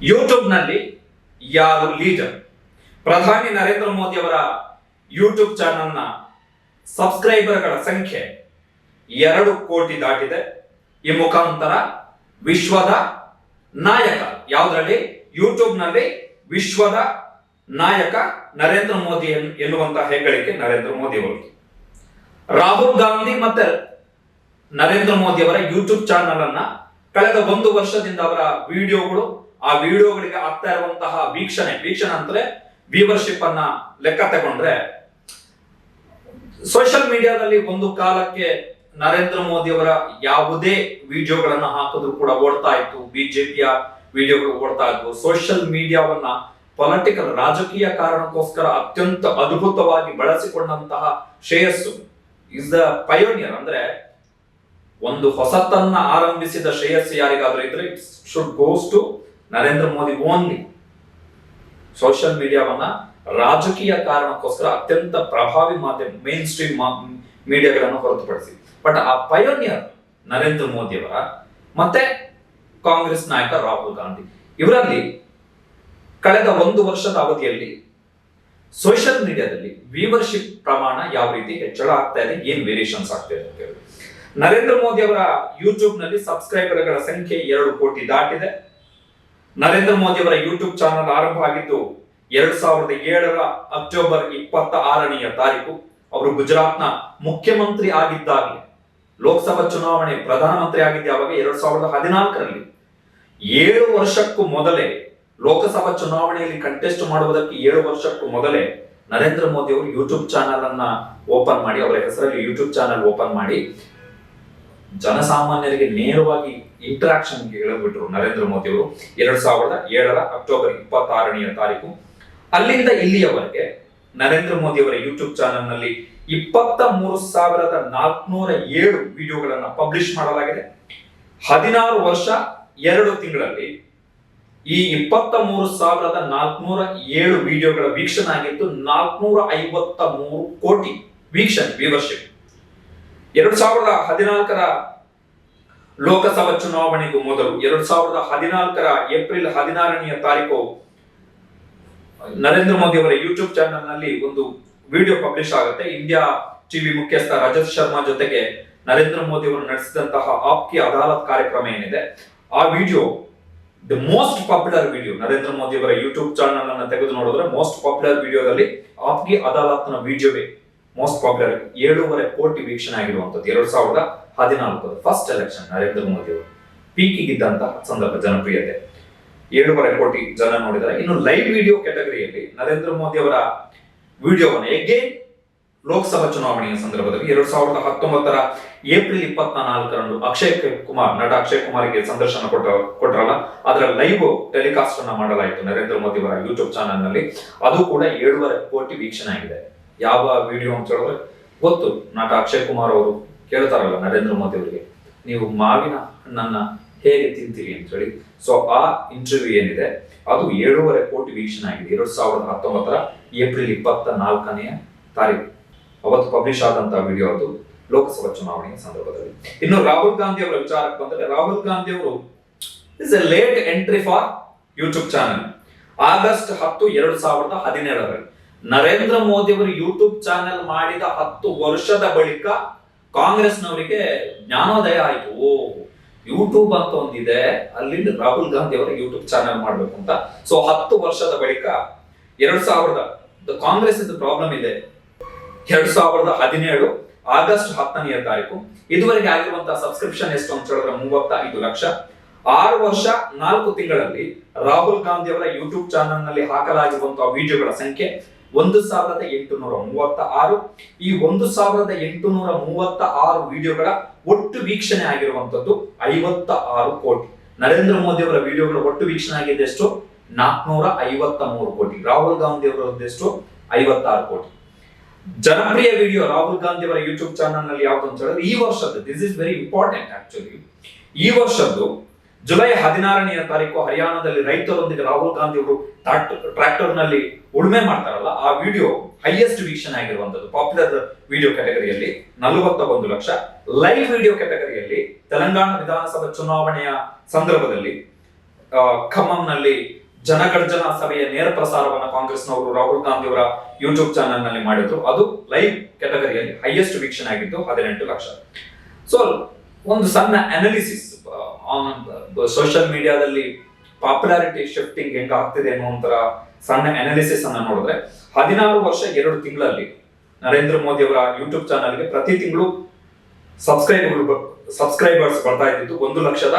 ಯೂಟ್ಯೂಬ್ನಲ್ಲಿ ಯಾರು ಲೀಡರ್? ಪ್ರಧಾನಿ ನರೇಂದ್ರ ಮೋದಿ ಅವರ ಯೂಟ್ಯೂಬ್ ಚಾನಲ್ನ ಸಬ್ಸ್ಕ್ರೈಬರ್ಗಳ ಸಂಖ್ಯೆ ಎರಡು ಕೋಟಿ ದಾಟಿದೆ. ಈ ಮುಖಾಂತರ ವಿಶ್ವದ ನಾಯಕ, ಯಾವುದರಲ್ಲಿ? ಯೂಟ್ಯೂಬ್ನಲ್ಲಿ ವಿಶ್ವದ ನಾಯಕ ನರೇಂದ್ರ ಮೋದಿ ಎನ್- ಎನ್ನುವಂತಹ ಹೆಗ್ಗಳಿಕೆ ನರೇಂದ್ರ ಮೋದಿ ಅವರಿಗೆ ರಾಹುಲ್ ಗಾಂಧಿ ಮತ್ತೆ ನರೇಂದ್ರ ಮೋದಿ ಅವರ ಯೂಟ್ಯೂಬ್ ಚಾನಲ್ ಅನ್ನ ಕಳೆದ ಒಂದು ವರ್ಷದಿಂದ ಅವರ ವಿಡಿಯೋಗಳು ಆ ವಿಡಿಯೋಗಳಿಗೆ ಆಗ್ತಾ ಇರುವಂತಹ ವೀಕ್ಷಣೆ ವೀಕ್ಷಣೆ ಅಂದ್ರೆ ವ್ಯೂವರ್ಶಿಪ್ ಅನ್ನ ಲೆಕ್ಕ ತಗೊಂಡ್ರೆ ಸೋಷಿಯಲ್ ಮೀಡಿಯಾದಲ್ಲಿ ಒಂದು ಕಾಲಕ್ಕೆ ನರೇಂದ್ರ ಮೋದಿ ಅವರ ಯಾವುದೇ ವಿಡಿಯೋಗಳನ್ನ ಹಾಕಿದ್ರು ಕೂಡ ಓಡ್ತಾ ಇತ್ತು ಬಿಜೆಪಿಯ ವಿಡಿಯೋಗಳು ಓಡ್ತಾ ಇದ್ವು. ಸೋಷಿಯಲ್ ಮೀಡಿಯಾವನ್ನ ಪೊಲಿಟಿಕಲ್ ರಾಜಕೀಯ ಕಾರಣಕ್ಕೋಸ್ಕರ ಅತ್ಯಂತ ಅದ್ಭುತವಾಗಿ ಬಳಸಿಕೊಂಡಂತಹ ಶ್ರೇಯಸ್ಸು ಇಸ್ ದ ಪಯೋನಿಯರ್ ಅಂದ್ರೆ ಒಂದು ಹೊಸತನ್ನ ಆರಂಭಿಸಿದ ಶ್ರೇಯಸ್ಸು ಯಾರಿಗಾದ್ರೂ ಇದ್ರೆ should goes to Narendra Modi only social ಮೀಡಿಯಾವನ್ನ ರಾಜಕೀಯ ಕಾರಣಕ್ಕೋಸ್ಕರ ಅತ್ಯಂತ ಪ್ರಭಾವಿ ಮಾಧ್ಯಮ ಮೇನ್ ಸ್ಟ್ರೀಮ್ ಮೀಡಿಯಾಗಳನ್ನು ಹೊರತುಪಡಿಸಿ. ಬಟ್ ಆ ಪಯೋನಿಯರ್ ನರೇಂದ್ರ ಮೋದಿಯವರ ಮತ್ತೆ ಕಾಂಗ್ರೆಸ್ ನಾಯಕ ರಾಹುಲ್ ಗಾಂಧಿ, ಇವರಲ್ಲಿ ಕಳೆದ ಒಂದು ವರ್ಷದ ಅವಧಿಯಲ್ಲಿ ಸೋಷಿಯಲ್ ಮೀಡಿಯಾದಲ್ಲಿ ವ್ಯೂವರ್ಶಿಪ್ ಪ್ರಮಾಣ ಯಾವ ರೀತಿ ಹೆಚ್ಚಳ ಆಗ್ತಾ ಇದೆ, ಏನ್ ವೇರಿಯೇಷನ್ಸ್ ಆಗ್ತಾ ಇದೆ ಅಂತ ಹೇಳಿ ನರೇಂದ್ರ ಮೋದಿ ಅವರ ಯೂಟ್ಯೂಬ್ನಲ್ಲಿ ಸಬ್ಸ್ಕ್ರೈಬರ್ಗಳ ಸಂಖ್ಯೆ ಎರಡು ಕೋಟಿ ದಾಟಿದೆ. ನರೇಂದ್ರ ಮೋದಿ ಅವರ ಯೂಟ್ಯೂಬ್ ಚಾನಲ್ ಆರಂಭ ಆಗಿದ್ದು ಎರಡ್ ಸಾವಿರದ ಏಳರ ಅಕ್ಟೋಬರ್ ಇಪ್ಪತ್ತ ಆರನೆಯ ತಾರೀಕು ಅವರು ಗುಜರಾತ್ನ ಮುಖ್ಯಮಂತ್ರಿ ಆಗಿದ್ದಾಗಲೇ ಲೋಕಸಭಾ ಚುನಾವಣೆ ಪ್ರಧಾನಮಂತ್ರಿ ಆಗಿದ್ದ ಯಾವಾಗ? ಎರಡ್ ಸಾವಿರದ ಹದಿನಾಲ್ಕರಲ್ಲಿ. ಏಳು ವರ್ಷಕ್ಕೂ ಮೊದಲೇ ಲೋಕಸಭಾ ಚುನಾವಣೆಯಲ್ಲಿ ಕಂಟೆಸ್ಟ್ ಮಾಡುವುದಕ್ಕೆ ಏಳು ವರ್ಷಕ್ಕೂ ಮೊದಲೇ ನರೇಂದ್ರ ಮೋದಿ ಅವರು ಯೂಟ್ಯೂಬ್ ಚಾನಲ್ ಅನ್ನ ಓಪನ್ ಮಾಡಿ, ಅವರ ಹೆಸರಲ್ಲಿ ಯೂಟ್ಯೂಬ್ ಚಾನಲ್ ಓಪನ್ ಮಾಡಿ ಜನಸಾಮಾನ್ಯರಿಗೆ ನೇರವಾಗಿ ಇಂಟ್ರಾಕ್ಷನ್ ಹೇಳಿಬಿಟ್ರು ನರೇಂದ್ರ ಮೋದಿ ಅವರು ಎರಡ್ ಸಾವಿರದ ಏಳರ ಅಕ್ಟೋಬರ್ ಇಪ್ಪತ್ತಾರನೆಯ ತಾರೀಕು. ಅಲ್ಲಿಂದ ಇಲ್ಲಿಯವರೆಗೆ ನರೇಂದ್ರ ಮೋದಿ ಅವರ ಯೂಟ್ಯೂಬ್ ಚಾನೆಲ್ನಲ್ಲಿ ಇಪ್ಪತ್ತ ಮೂರು ಸಾವಿರದ ನಾಲ್ಕುನೂರ ಏಳು ವಿಡಿಯೋಗಳನ್ನು ಪಬ್ಲಿಷ್ ಮಾಡಲಾಗಿದೆ. ಹದಿನಾರು ವರ್ಷ, ಎರಡು ತಿಂಗಳಲ್ಲಿ ಈ ಇಪ್ಪತ್ತ ಮೂರು ಸಾವಿರದ ನಾಲ್ಕುನೂರ ಏಳು ವಿಡಿಯೋಗಳ ವೀಕ್ಷಣೆ ಆಗಿತ್ತು ನಾಲ್ಕುನೂರ ಐವತ್ತ ಮೂರು ಕೋಟಿ ವೀಕ್ಷಣೆ ವ್ಯೂವರ್ಶಿಪ್ ಎರಡ್ ಸಾವಿರದ ಹದಿನಾಲ್ಕರ ಲೋಕಸಭಾ ಚುನಾವಣೆಗೂ ಮೊದಲು, ಎರಡ್ ಸಾವಿರದ ಹದಿನಾಲ್ಕರ ಏಪ್ರಿಲ್ ಹದಿನಾರನೆಯ ತಾರೀಕು ನರೇಂದ್ರ ಮೋದಿ ಅವರ ಯೂಟ್ಯೂಬ್ ಚಾನೆಲ್ನಲ್ಲಿ ಒಂದು ವಿಡಿಯೋ ಪಬ್ಲಿಷ್ ಆಗುತ್ತೆ. ಇಂಡಿಯಾ ಟಿವಿ ಮುಖ್ಯಸ್ಥ ರಜತ್ ಶರ್ಮಾ ಜೊತೆಗೆ ನರೇಂದ್ರ ಮೋದಿ ಅವರು ನಡೆಸಿದಂತಹ ಆಪ್ಕಿ ಅದಾಲತ್ ಕಾರ್ಯಕ್ರಮ ಏನಿದೆ, ಆ video the most popular video Narendra Modi ಅವರ ಯೂಟ್ಯೂಬ್ ಚಾನಲ್ ಅನ್ನು ತೆಗೆದು ನೋಡಿದ್ರೆ ಮೋಸ್ಟ್ ಪಾಪ್ಯುಲರ್ ವಿಡಿಯೋದಲ್ಲಿ ಆಪ್ಕಿ ಅದಾಲತ್ನ ವಿಡಿಯೋವೇ. ಮೋಸ್ಟ್ ಪಾಪ್ಯುಲರ್ ಏಳೂವರೆ ಕೋಟಿ ವೀಕ್ಷಣೆ ಆಗಿರುವಂತದ್ದು ಎರಡ್ ಸಾವಿರದ ಹದಿನಾಲ್ಕು ಫಸ್ಟ್ ಎಲೆಕ್ಷನ್ ನರೇಂದ್ರ ಮೋದಿ ಅವರು. ಪೀಕಿಗಿದ್ದಂತಹ ಸಂದರ್ಭ, ಜನಪ್ರಿಯತೆ. ಏಳೂವರೆ ಕೋಟಿ ಜನ ನೋಡಿದ್ದಾರೆ ಇನ್ನು ಲೈವ್ ವಿಡಿಯೋ ಕ್ಯಾಟಗರಿಯಲ್ಲಿ ನರೇಂದ್ರ ಮೋದಿ ಅವರ ವಿಡಿಯೋವನ್ನು ಎಗೇನ್ ಲೋಕಸಭಾ ಚುನಾವಣೆಯ ಸಂದರ್ಭದಲ್ಲಿ ಎರಡ್ ಸಾವಿರದ ಹತ್ತೊಂಬತ್ತರ ಏಪ್ರಿಲ್ ಇಪ್ಪತ್ನಾಲ್ಕರಂದು ಅಕ್ಷಯ್ ಕುಮಾರ್, ನಟ ಅಕ್ಷಯ್ ಕುಮಾರ್ಗೆ ಸಂದರ್ಶನ ಕೊಟ್ಟ ಕೊಟ್ರಲ್ಲ, ಅದರ ಲೈವ್ ಟೆಲಿಕಾಸ್ಟ್ ಅನ್ನ ಮಾಡಲಾಯಿತು ನರೇಂದ್ರ ಮೋದಿ ಅವರ ಯೂಟ್ಯೂಬ್ ಚಾನೆಲ್ನಲ್ಲಿ. ಅದು ಕೂಡ ಏಳುವರೆ ಕೋಟಿ ವೀಕ್ಷಣೆ ಆಗಿದೆ. ಯಾವ ವಿಡಿಯೋ ಅಂತ ಹೇಳಿದ್ರೆ ಗೊತ್ತು, ನಟ ಅಕ್ಷಯ್ ಕುಮಾರ್ ಅವರು ಕೇಳ್ತಾರಲ್ಲ ನರೇಂದ್ರ ಮೋದಿ ಅವರಿಗೆ, ನೀವು ಮಾವಿನ ಹಣ್ಣನ್ನ ಹೇಗೆ ತಿಂತೀರಿ ಅಂತ ಹೇಳಿ. ಸೊ ಆ ಇಂಟರ್ವ್ಯೂ ಏನಿದೆ, ಅದು ಏಳೂವರೆ ಕೋಟಿ ವೀಕ್ಷಣೆ ಆಗಿದೆ. ಎರಡ್ ಸಾವಿರದ ಹತ್ತೊಂಬತ್ತರ ಏಪ್ರಿಲ್ ಇಪ್ಪತ್ತ ನಾಲ್ಕನೆಯ ತಾರೀಕು. ಅವತ್ತು ಪಬ್ಲಿಷ್ ಆದಂತ ವಿಡಿಯೋ ಅದು ಲೋಕಸಭಾ ಚುನಾವಣೆಯ ಸಂದರ್ಭದಲ್ಲಿ. ಇನ್ನು ರಾಹುಲ್ ಗಾಂಧಿ ಅವರ ವಿಚಾರಕ್ಕೆ ಬಂದರೆ, ರಾಹುಲ್ ಗಾಂಧಿ ಅವರು is a late entry for YouTube channel August ಹತ್ತು, ಎರಡು ಸಾವಿರದ ಹದಿನೇಳರಲ್ಲಿ. ನರೇಂದ್ರ ಮೋದಿ ಅವರು ಯೂಟ್ಯೂಬ್ ಚಾನೆಲ್ ಮಾಡಿದ ಹತ್ತು ವರ್ಷದ ಬಳಿಕ ಕಾಂಗ್ರೆಸ್ನವರಿಗೆ ಜ್ಞಾನೋದಯ ಆಯ್ತು. ಓ ಯೂಟ್ಯೂಬ್ ಅಂತ ಒಂದಿದೆ, ಅಲ್ಲಿಂದ ರಾಹುಲ್ ಗಾಂಧಿ ಅವರು ಯೂಟ್ಯೂಬ್ ಚಾನೆಲ್ ಮಾಡ್ಬೇಕು ಅಂತ. ಸೊ ಹತ್ತು ವರ್ಷದ ಬಳಿಕ ಎರಡ್ ಸಾವಿರದ ಕಾಂಗ್ರೆಸ್ ಪ್ರಾಬ್ಲಮ್ ಇದೆ. ಎರಡ್ ಸಾವಿರದ ಹದಿನೇಳು ಆಗಸ್ಟ್ ಹತ್ತನೆಯ ತಾರೀಕು, ಇದುವರೆಗೆ ಆಗಿರುವಂತಹ ಸಬ್ಸ್ಕ್ರಿಪ್ಷನ್ ಎಷ್ಟು ಅಂತ ಹೇಳಿದ್ರೆ ಮೂವತ್ತ ಐದು ಲಕ್ಷ. ಆರು ವರ್ಷ, ನಾಲ್ಕು ತಿಂಗಳಲ್ಲಿ ರಾಹುಲ್ ಗಾಂಧಿ ಅವರ ಯೂಟ್ಯೂಬ್ ಚಾನೆಲ್ನಲ್ಲಿ ಹಾಕಲಾಗಿರುವಂತಹ ವಿಡಿಯೋಗಳ ಸಂಖ್ಯೆ ಒಂದು ಸಾವಿರದ ಎಂಟುನೂರ ಮೂವತ್ತ ಆರು ಈ ಒಂದು ಸಾವಿರದ ಎಂಟುನೂರ ಮೂವತ್ತ ಆರು ವಿಡಿಯೋಗಳ ಒಟ್ಟು ವೀಕ್ಷಣೆ ಆಗಿರುವಂತದ್ದು ಐವತ್ತ ಆರು ಕೋಟಿ. ನರೇಂದ್ರ ಮೋದಿ ಅವರ ವಿಡಿಯೋಗಳ ಒಟ್ಟು ವೀಕ್ಷಣೆ ಆಗಿದೆ ಎಷ್ಟು? ನಾಲ್ಕುನೂರ ಐವತ್ತ ಮೂರು ಕೋಟಿ. ರಾಹುಲ್ ಗಾಂಧಿ ಅವರದ್ದೆಷ್ಟು ಐವತ್ತಾರು ಕೋಟಿ. ಜನಪ್ರಿಯ ವಿಡಿಯೋ ರಾಹುಲ್ ಗಾಂಧಿ ಅವರ ಯೂಟ್ಯೂಬ್ ಚಾನಲ್ನಲ್ಲಿ ಯಾವ್ದು ಅಂತ ಹೇಳಿದ್ರೆ ಈ ವರ್ಷದ್ದು this is very important actually ಈ ವರ್ಷದ್ದು ಜುಲೈ ಹದಿನಾರನೆಯ ತಾರೀಕು ಹರಿಯಾಣದಲ್ಲಿ ರೈತರೊಂದಿಗೆ ರಾಹುಲ್ ಗಾಂಧಿ ಅವರು ಟ್ರಾಕ್ಟರ್ನಲ್ಲಿ ಉಳುಮೆ ಮಾಡ್ತಾರಲ್ಲ ಆ ವಿಡಿಯೋ ಹೈಯೆಸ್ಟ್ ವೀಕ್ಷಣೆ ಆಗಿರುವಂತದ್ದು. ಪಾಪ್ಯುಲರ್ ವಿಡಿಯೋ ಕ್ಯಾಟಗರಿಯಲ್ಲಿ ನಲವತ್ತ ಒಂದು ಲಕ್ಷ. ಲೈವ್ ವಿಡಿಯೋ ಕ್ಯಾಟಗರಿಯಲ್ಲಿ ತೆಲಂಗಾಣ ವಿಧಾನಸಭಾ ಚುನಾವಣೆಯ ಸಂದರ್ಭದಲ್ಲಿ ಆ, ಖಮ್మంನಲ್ಲಿ ಜನಗರ್ಜನ ಸಭೆಯ ನೇರ ಪ್ರಸಾರವನ್ನು ಕಾಂಗ್ರೆಸ್ನವರು ರಾಹುಲ್ ಗಾಂಧಿ ಅವರ ಯೂಟ್ಯೂಬ್ ಚಾನೆಲ್ನಲ್ಲಿ ಮಾಡಿದ್ರು. ಅದು ಲೈವ್ ಕ್ಯಾಟಗರಿಯಲ್ಲಿ ಹೈಯೆಸ್ಟ್ ವೀಕ್ಷಣೆ ಆಗಿದ್ದು ಹದಿನೆಂಟು ಲಕ್ಷ. ಸೊ ಒಂದು ಸಣ್ಣ ಅನಾಲಿಸಿಸ್ ಆನ್ ಸೋಷಿಯಲ್ ಮೀಡಿಯಾದಲ್ಲಿ ಪಾಪ್ಯುಲಾರಿಟಿ ಶಿಫ್ಟಿಂಗ್ ಹೆಂಗ್ ಆಗ್ತಿದೆ ಅನ್ನೋ ಒಂಥರ ಸಣ್ಣ ಅನಾಲಿಸಿಸ್ ಅನ್ನ ನೋಡಿದ್ರೆ ಹದಿನಾರು ವರ್ಷ ಎರಡು ತಿಂಗಳಲ್ಲಿ ನರೇಂದ್ರ ಮೋದಿ ಅವರ ಯೂಟ್ಯೂಬ್ ಚಾನಲ್ಗೆ ಪ್ರತಿ ತಿಂಗಳು ಸಬ್ಸ್ಕ್ರೈಬ್ ಸಬ್ಸ್ಕ್ರೈಬರ್ಸ್ ಬರ್ತಾ ಇದ್ದಿದ್ದು ಒಂದು ಲಕ್ಷದ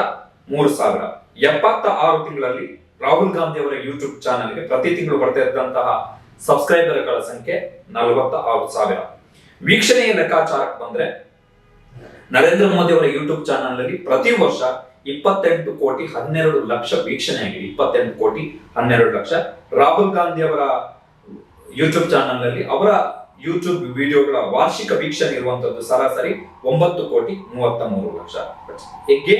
ಮೂರು ಸಾವಿರ. ಎಪ್ಪತ್ತ ಆರು ತಿಂಗಳಲ್ಲಿ ರಾಹುಲ್ ಗಾಂಧಿ ಅವರ ಯೂಟ್ಯೂಬ್ ಚಾನಲ್ಗೆ ಪ್ರತಿ ತಿಂಗಳು ಬರ್ತಾ ಇದ್ದಂತಹ ಸಬ್ಸ್ಕ್ರೈಬರ್ಗಳ ಸಂಖ್ಯೆ ನಲವತ್ತ ಆರು ಸಾವಿರ. ವೀಕ್ಷಣೆಯ ಲೆಕ್ಕಾಚಾರಕ್ಕೆ ಬಂದ್ರೆ ನರೇಂದ್ರ ಮೋದಿ ಅವರ ಯೂಟ್ಯೂಬ್ ಚಾನಲ್ನಲ್ಲಿ ಪ್ರತಿ ವರ್ಷ ಇಪ್ಪತ್ತೆಂಟು ಕೋಟಿ ಹನ್ನೆರಡು ಲಕ್ಷ ವೀಕ್ಷಣೆ ಆಗಿದೆ. ಇಪ್ಪತ್ತೆಂಟು ಕೋಟಿ ಹನ್ನೆರಡು ಲಕ್ಷ. ರಾಹುಲ್ ಗಾಂಧಿ ಅವರ ಯೂಟ್ಯೂಬ್ ಚಾನಲ್ನಲ್ಲಿ ಅವರ ಯೂಟ್ಯೂಬ್ ವಿಡಿಯೋಗಳ ವಾರ್ಷಿಕ ವೀಕ್ಷಣೆ ಇರುವಂತದ್ದು ಸರಾಸರಿ ಒಂಬತ್ತು ಕೋಟಿ ಮೂವತ್ತ ಮೂರು ಲಕ್ಷ. ಹೆಗ್ಗೆ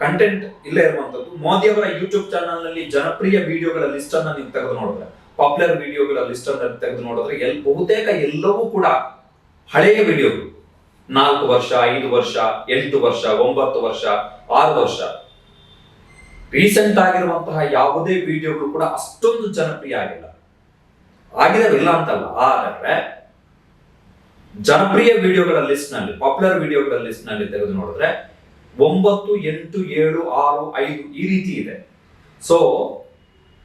ಕಂಟೆಂಟ್ ಇಲ್ಲೇ ಇರುವಂತದ್ದು. ಮೋದಿ ಅವರ ಯೂಟ್ಯೂಬ್ ಚಾನಲ್ನಲ್ಲಿ ಜನಪ್ರಿಯ ವಿಡಿಯೋಗಳ ಲಿಸ್ಟ್ ಅನ್ನ ನೀವು ತೆಗೆದು ನೋಡಿದ್ರೆ ಪಾಪ್ಯುಲರ್ ವಿಡಿಯೋಗಳ ಲಿಸ್ಟ್ ಅನ್ನ ತೆಗೆದು ನೋಡಿದ್ರೆ, ಎಲ್ ಬಹುತೇಕ ಎಲ್ಲವೂ ಕೂಡ ಹಳೆಯ ವಿಡಿಯೋಗಳು ನಾಲ್ಕು ವರ್ಷ, ಐದು ವರ್ಷ, ಎಂಟು ವರ್ಷ, ಒಂಬತ್ತು ವರ್ಷ, ಆರು ವರ್ಷ. ರೀಸೆಂಟ್ ಆಗಿರುವಂತಹ ಯಾವುದೇ ವಿಡಿಯೋಗಳು ಕೂಡ ಅಷ್ಟೊಂದು ಜನಪ್ರಿಯ ಆಗಿಲ್ಲ. ಆಗಿದಾವಿಲ್ಲ ಅಂತಲ್ಲ, ಆದರೆ ಜನಪ್ರಿಯ ವಿಡಿಯೋಗಳ ಲಿಸ್ಟ್ನಲ್ಲಿ ಪಾಪ್ಯುಲರ್ ವಿಡಿಯೋಗಳ ಲಿಸ್ಟ್ನಲ್ಲಿ ತೆಗೆದು ನೋಡಿದ್ರೆ ಒಂಬತ್ತು, ಎಂಟು, ಏಳು, ಆರು, ಐದು ಈ ರೀತಿ ಇದೆ. ಸೊ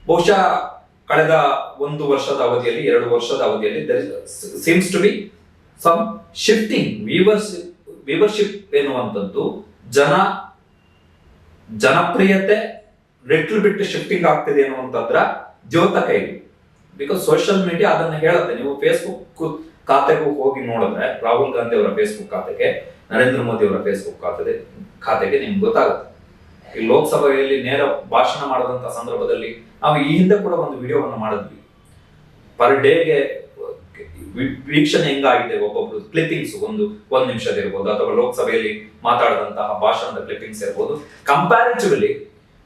ಬಹುಶಃ ಕಳೆದ ಒಂದು ವರ್ಷದ ಅವಧಿಯಲ್ಲಿ, ಎರಡು ವರ್ಷದ ಅವಧಿಯಲ್ಲಿ seems to be some shifting viewers viewership ಎನ್ನುವಂಥದ್ದು ಜನ, ಜನಪ್ರಿಯತೆ ಲಿಟ್ಲ್ ಬಿಟ್ಟು ಶಿಫ್ಟಿಂಗ್ ಆಗ್ತಿದೆ ಅನ್ನುವಂಥದ್ರ ದ್ಯೋತಕ ಇದು. ಬಿಕಾಸ್ ಸೋಷಿಯಲ್ ಮೀಡಿಯಾ ಅದನ್ನ ಹೇಳುತ್ತೆ. ನೀವು ಫೇಸ್ಬುಕ್ ಖಾತೆಗೂ ಹೋಗಿ ನೋಡಿದ್ರೆ, ರಾಹುಲ್ ಗಾಂಧಿ ಅವರ ಫೇಸ್ಬುಕ್ ಖಾತೆಗೆ, ನರೇಂದ್ರ ಮೋದಿ ಅವರ ಫೇಸ್ಬುಕ್ ಖಾತೆಗೆ ಖಾತೆಗೆ ನಿಮ್ಗೆ ಗೊತ್ತಾಗುತ್ತೆ. ಈ ಲೋಕಸಭೆಯಲ್ಲಿ ನೇರ ಭಾಷಣ ಮಾಡಿದಂತ ಸಂದರ್ಭದಲ್ಲಿ ನಾವು ಈ ಹಿಂದೆ ಕೂಡ ಒಂದು ವಿಡಿಯೋವನ್ನು ಮಾಡಿದ್ವಿ. ಪರ್ ಡೇಗೆ ವೀಕ್ಷಣೆ ಹೆಂಗಾಗಿದೆ ಒಬ್ಬೊಬ್ರು ಕ್ಲಿಪ್ಪಿಂಗ್ಸ್ ಒಂದು ಒಂದ್ ನಿಮಿಷದ ಇರ್ಬೋದು, ಅಥವಾ ಲೋಕಸಭೆಯಲ್ಲಿ ಮಾತಾಡದಂತಹ ಭಾಷಣದ ಕ್ಲಿಪ್ಪಿಂಗ್ಸ್ ಇರ್ಬೋದು. ಕಂಪ್ಯಾರಿಟಿವ್ಲಿ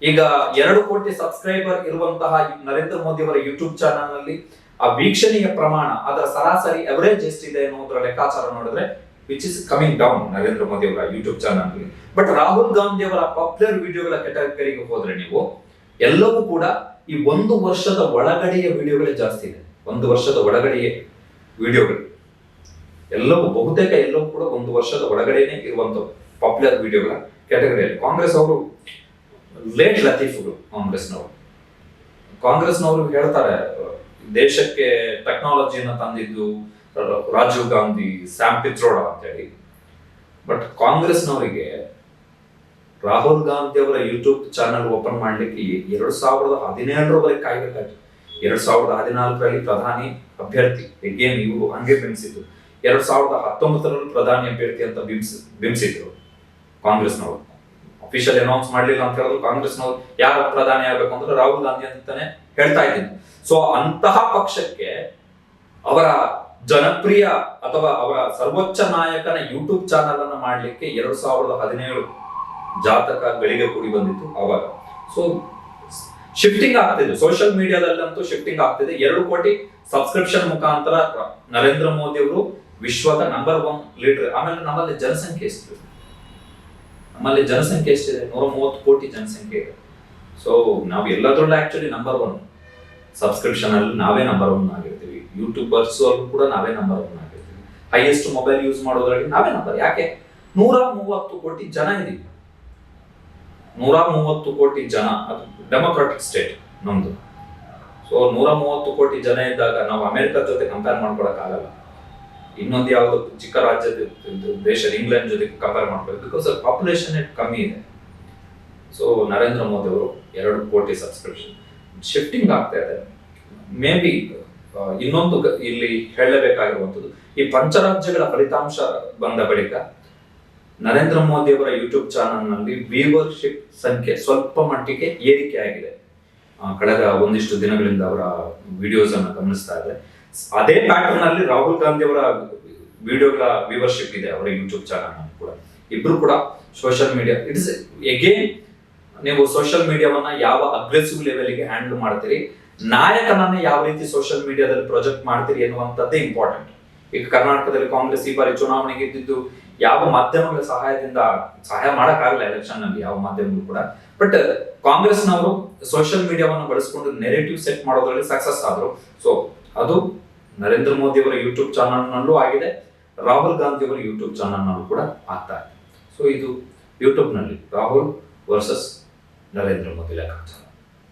ಈಗ ಎರಡು ಕೋಟಿ ಸಬ್ಸ್ಕ್ರೈಬರ್ ಇರುವಂತಹ ನರೇಂದ್ರ ಮೋದಿ ಅವರ ಯೂಟ್ಯೂಬ್ ಚಾನಲ್ನಲ್ಲಿ ಆ ವೀಕ್ಷಣೆಯ ಪ್ರಮಾಣ, ಅದರ ಸರಾಸರಿ ಅವರೇಜ್ ಎಷ್ಟಿದೆ ಅನ್ನೋದ್ರ ಲೆಕ್ಕಾಚಾರ ನೋಡಿದ್ರೆ which is coming down Narendra Modi ಅವರ ಯೂಟ್ಯೂಬ್ ಚಾನಲ್ನಲ್ಲಿ ಬಟ್ ರಾಹುಲ್ ಗಾಂಧಿ ಅವರ ಪಾಪ್ಯುಲರ್ ವಿಡಿಯೋಗಳ ಕೆಟಗರಿಗೆ ಹೋದ್ರೆ ನೀವು, ಎಲ್ಲವೂ ಕೂಡ ಈ ಒಂದು ವರ್ಷದ ಒಳಗಡೆಯ ವಿಡಿಯೋಗಳೇ ಜಾಸ್ತಿ ಇದೆ. ಒಂದು ವರ್ಷದ ಒಳಗಡೆಯೇ ವಿಡಿಯೋಗಳು. ಎಲ್ಲವೂ, ಬಹುತೇಕ ಎಲ್ಲವೂ ಕೂಡ ಒಂದು ವರ್ಷದ ಒಳಗಡೆನೆ ಇರುವಂತ ಪಾಪ್ಯುಲರ್ ವಿಡಿಯೋಗಳ ಕ್ಯಾಟಗರಿಯಲ್ಲಿ ಕಾಂಗ್ರೆಸ್ ಅವರು ಲೇಟ್ ಲತೀಫ್ಗಳು ಕಾಂಗ್ರೆಸ್ನವರು. ಕಾಂಗ್ರೆಸ್ನವರು ಹೇಳ್ತಾರೆ, ದೇಶಕ್ಕೆ ಟೆಕ್ನಾಲಜಿಯನ್ನು ತಂದಿದ್ದು ರಾಜೀವ್ ಗಾಂಧಿ, ಸ್ಯಾಮ್ ಪಿತ್ರೋಡ ಅಂತೇಳಿ. ಬಟ್ ಕಾಂಗ್ರೆಸ್ನವರಿಗೆ ರಾಹುಲ್ ಗಾಂಧಿ ಅವರ ಯೂಟ್ಯೂಬ್ ಚಾನಲ್ ಓಪನ್ ಮಾಡ್ಲಿಕ್ಕೆ ಎರಡು ಸಾವಿರದ ಹದಿನೇಳರವರೆಗೆ ಕಾಯ್ಬೇಕಾಯ್ತು. ಎರಡ್ ಸಾವಿರದ ಹದಿನಾಲ್ಕರಲ್ಲಿ ಪ್ರಧಾನಿ ಅಭ್ಯರ್ಥಿ ಎಗೇನ್ ಇವರು ಹಂಗೆ ಬಿಂಬಿಸಿದ್ರು ಎರಡ್ ಸಾವಿರದ ಹತ್ತೊಂಬತ್ತರಲ್ಲಿ ಪ್ರಧಾನಿ ಅಭ್ಯರ್ಥಿ ಅಂತ ಬಿಂಬಿಸ್, ಬಿಂಬಿಸಿದ್ರು ಕಾಂಗ್ರೆಸ್ನವರು. ಅಫಿಷಿಯಲ್ ಅನೌನ್ಸ್ ಮಾಡ್ಲಿಲ್ಲ ಅಂತ ಹೇಳಿದ್ರು ಕಾಂಗ್ರೆಸ್ನವರು. ಯಾರು ಪ್ರಧಾನಿ ಆಗ್ಬೇಕು ಅಂದ್ರೆ ರಾಹುಲ್ ಗಾಂಧಿ ಅಂತಾನೆ ಹೇಳ್ತಾ ಇದ್ದೀನಿ. ಸೊ ಅಂತಹ ಪಕ್ಷಕ್ಕೆ ಅವರ ಜನಪ್ರಿಯ ಅಥವಾ ಅವರ ಸರ್ವೋಚ್ಚ ನಾಯಕನ ಯೂಟ್ಯೂಬ್ ಚಾನಲ್ ಅನ್ನ ಮಾಡ್ಲಿಕ್ಕೆ ಎರಡ್ ಸಾವಿರದ ಹದಿನೇಳು ಜಾತಕ ಗಳಿಗೆ ಕೂಡಿ ಬಂದಿತ್ತು ಅವಾಗ. ಸೊ ಶಿಫ್ಟಿಂಗ್ ಆಗ್ತಿದೆ. ಸೋಷಿಯಲ್ ಮೀಡಿಯಾದಲ್ಲಂತೂ ಶಿಫ್ಟಿಂಗ್ ಆಗ್ತಿದೆ. ಎರಡು ಕೋಟಿ ಸಬ್ಸ್ಕ್ರಿಪ್ಷನ್ ಮುಖಾಂತರ ನರೇಂದ್ರ ಮೋದಿ ಅವರು ವಿಶ್ವದ ನಂಬರ್ ಒನ್ ಲೀಡರ್ ಆಮೇಲೆ ನಮ್ಮಲ್ಲಿ ಜನಸಂಖ್ಯೆ ಎಷ್ಟು? ನಮ್ಮಲ್ಲಿ ಜನಸಂಖ್ಯೆ ಎಷ್ಟಿದೆ? ನೂರ ಮೂವತ್ತು ಕೋಟಿ ಜನಸಂಖ್ಯೆ ಇದೆ. ಸೊ ನಾವು ಎಲ್ಲದರಲ್ಲೂ ಆಕ್ಚುಲಿ ನಂಬರ್ ಒನ್ ಸಬ್ಸ್ಕ್ರಿಪ್ಷನ್ ಅಲ್ಲಿ ನಾವೇ ನಂಬರ್ ಒನ್ ಆಗಿರ್ತೀವಿ. ಯೂಟ್ಯೂಬರ್ಸ್ ಅಲ್ಲೂ ಕೂಡ ನಾವೇ ನಂಬರ್ ಒನ್ ಆಗಿರ್ತೀವಿ. ಹೈಯೆಸ್ಟ್ ಮೊಬೈಲ್ ಯೂಸ್ ಮಾಡೋದ್ರಲ್ಲಿ ನಾವೇ ನಂಬರ್ ಯಾಕೆ? ನೂರ ಮೂವತ್ತು ಕೋಟಿ ಜನ ಇದೀವಿ. ನೂರ ಮೂವತ್ತು ಕೋಟಿ ಜನ ಅದು ಡೆಮೊಕ್ರಾಟಿಕ್ ಸ್ಟೇಟ್ ನಮ್ದು. ಸೊ ನೂರ ಮೂವತ್ತು ಕೋಟಿ ಜನ ಇದ್ದಾಗ ನಾವು ಅಮೆರಿಕದ ಜೊತೆ ಕಂಪೇರ್ ಆಗಲ್ಲ. ಇನ್ನೊಂದು ಯಾವ್ದು ಚಿಕ್ಕ ರಾಜ್ಯದ ದೇಶ ಇಂಗ್ಲೆಂಡ್ ಜೊತೆ ಕಂಪೇರ್ ಮಾಡ್ಬೇಕು ಬಿಕಾಸ್ ಪಾಪ್ಯುಲೇಷನ್ ಕಮ್ಮಿ ಇದೆ. ಸೊ ನರೇಂದ್ರ ಮೋದಿ ಅವರು ಎರಡು ಕೋಟಿ ಸಬ್ಸ್ಕ್ರಿಪ್ಷನ್ ಶಿಫ್ಟಿಂಗ್ ಆಗ್ತಾ ಇದೆ. ಮೇ ಬಿ ಇನ್ನೊಂದು ಇಲ್ಲಿ ಹೇಳಲೇಬೇಕಾಗಿರುವಂಥದ್ದು, ಈ ಪಂಚರಾಜ್ಯಗಳ ಫಲಿತಾಂಶ ಬಂದ ಬಳಿಕ ನರೇಂದ್ರ ಮೋದಿ ಅವರ ಯೂಟ್ಯೂಬ್ ಚಾನಲ್ನಲ್ಲಿ ವ್ಯೂವರ್ಶಿಪ್ ಸಂಖ್ಯೆ ಸ್ವಲ್ಪ ಮಟ್ಟಿಗೆ ಏರಿಕೆ ಆಗಿದೆ. ಕಳೆದ ಒಂದಿಷ್ಟು ದಿನಗಳಿಂದ ಅವರ ವಿಡಿಯೋಸ್ ಅನ್ನು ಗಮನಿಸ್ತಾ ಇದೆ. ಅದೇ ಪ್ಯಾಟರ್ನ್ ಅಲ್ಲಿ ರಾಹುಲ್ ಗಾಂಧಿ ಅವರ ವಿಡಿಯೋಗಳ ವ್ಯೂವರ್ಶಿಪ್ ಇದೆ ಅವರ ಯೂಟ್ಯೂಬ್ ಚಾನಲ್ನಲ್ಲಿ ಕೂಡ. ಇಬ್ರು ಕೂಡ social media it is again ನೀವು ಸೋಷಿಯಲ್ ಮೀಡಿಯಾವನ್ನ ಯಾವ ಅಗ್ರೆಸಿವ್ ಲೆವೆಲ್ಗೆ ಹ್ಯಾಂಡಲ್ ಮಾಡ್ತೀರಿ, ನಾಯಕನನ್ನ ಯಾವ ರೀತಿ ಸೋಷಿಯಲ್ ಮೀಡಿಯಾದಲ್ಲಿ ಪ್ರೊಜೆಕ್ಟ್ ಮಾಡ್ತೀರಿ ಎನ್ನುವಂಥದ್ದೇ ಇಂಪಾರ್ಟೆಂಟ್ ಈಗ ಕರ್ನಾಟಕದಲ್ಲಿ ಕಾಂಗ್ರೆಸ್ ಈ ಬಾರಿ ಚುನಾವಣೆಗೆ ಇದ್ದಿದ್ದು ಯಾವ ಮಾಧ್ಯಮಗಳ ಸಹಾಯದಿಂದ ಸಹಾಯ ಮಾಡಕ್ಕಾಗಲ್ಲ ಎಲೆಕ್ಷನ್ನಲ್ಲಿ ಯಾವ ಮಾಧ್ಯಮಗಳು ಕೂಡ. ಬಟ್ ಕಾಂಗ್ರೆಸ್ನವರು ಸೋಷಿಯಲ್ ಮೀಡಿಯಾವನ್ನು ಬಳಸಿಕೊಂಡು ನೆರೆಟಿವ್ ಸೆಟ್ ಮಾಡೋದ್ರಲ್ಲಿ ಸಕ್ಸಸ್ ಆದ್ರು. ಸೊ ಅದು ನರೇಂದ್ರ ಮೋದಿ ಅವರ ಯೂಟ್ಯೂಬ್ ಚಾನಲ್ನಲ್ಲೂ ಆಗಿದೆ. ರಾಹುಲ್ ಗಾಂಧಿ ಅವರ ಯೂಟ್ಯೂಬ್ ಚಾನಲ್ನಲ್ಲೂ ಕೂಡ ಆಗ್ತಾ ಇದೆ. ಸೊ ಇದು ಯೂಟ್ಯೂಬ್ನಲ್ಲಿ ರಾಹುಲ್ ವರ್ಸಸ್ ನರೇಂದ್ರ ಮೋದಿ ಲೆಕ್ಕಾಚಾರ.